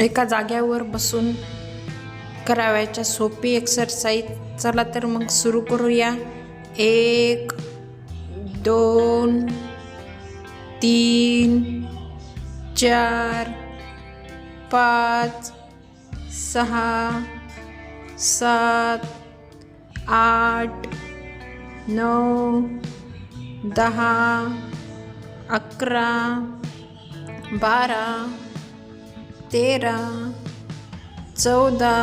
एका जाग्यावर बसून करावयाच्या सोपी एक्सरसाइज चला तर मग सुरू करूया. एक दोन तीन चार पाच सहा सात आठ नऊ दहा अकरा बारा तेरा चौदा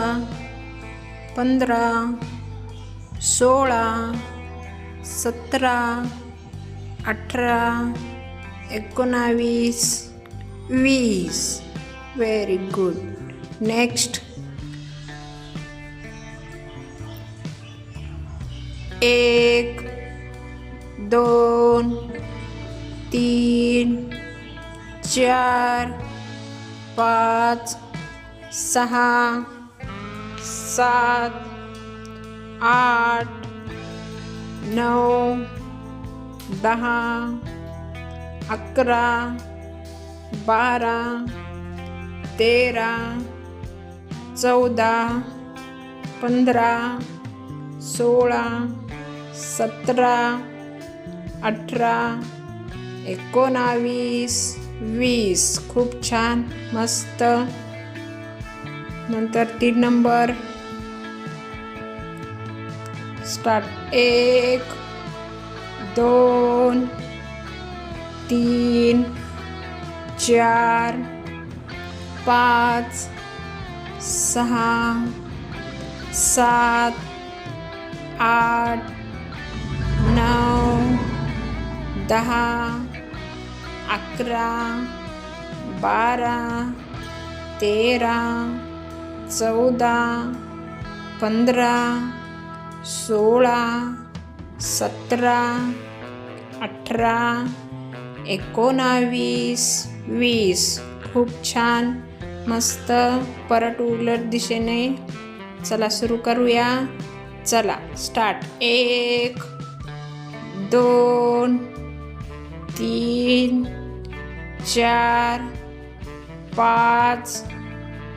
पंधरा सोळा सतरा अठरा एकोणावीस वीस. व्हेरी गुड नेक्स्ट एक दोन तीन चार पाच सहा सात आठ नऊ दहा अकरा बारा तेरा चौदा पंधरा सोळा सतरा अठरा एकोणावीस वीस. खूप छान. मस्त. नंतर तीन नंबर. स्टार्ट. एक दोन तीन चार पाच सहा सात आठ नऊ दहा अकरा बारा तेरा चौदा पंधरा सोळा सतरा अठरा एकोणावीस वीस. खूप छान. मस्त. परत उलट दिशेने. चला सुरू करूया. चला स्टार्ट एक दोन तीन चार पाच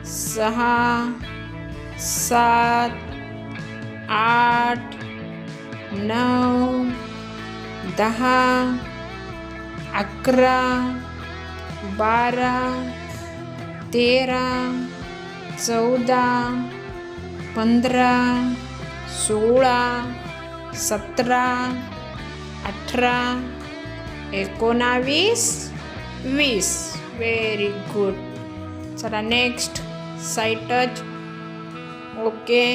सहा सात आठ नऊ दहा अकरा बारा तेरा चौदा पंधरा सोळा सतरा अठरा एकोणावीस. वीस व्हेरी गुड चला नेक्स्ट साईटच ओके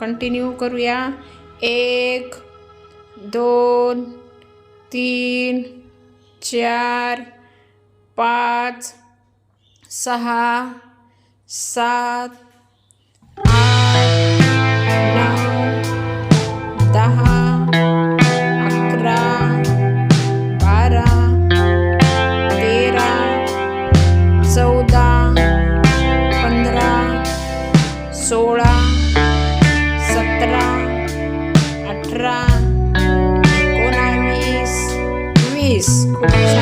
कंटिन्यू करूया. एक दोन तीन चार पाच सहा सात आठ Tchau.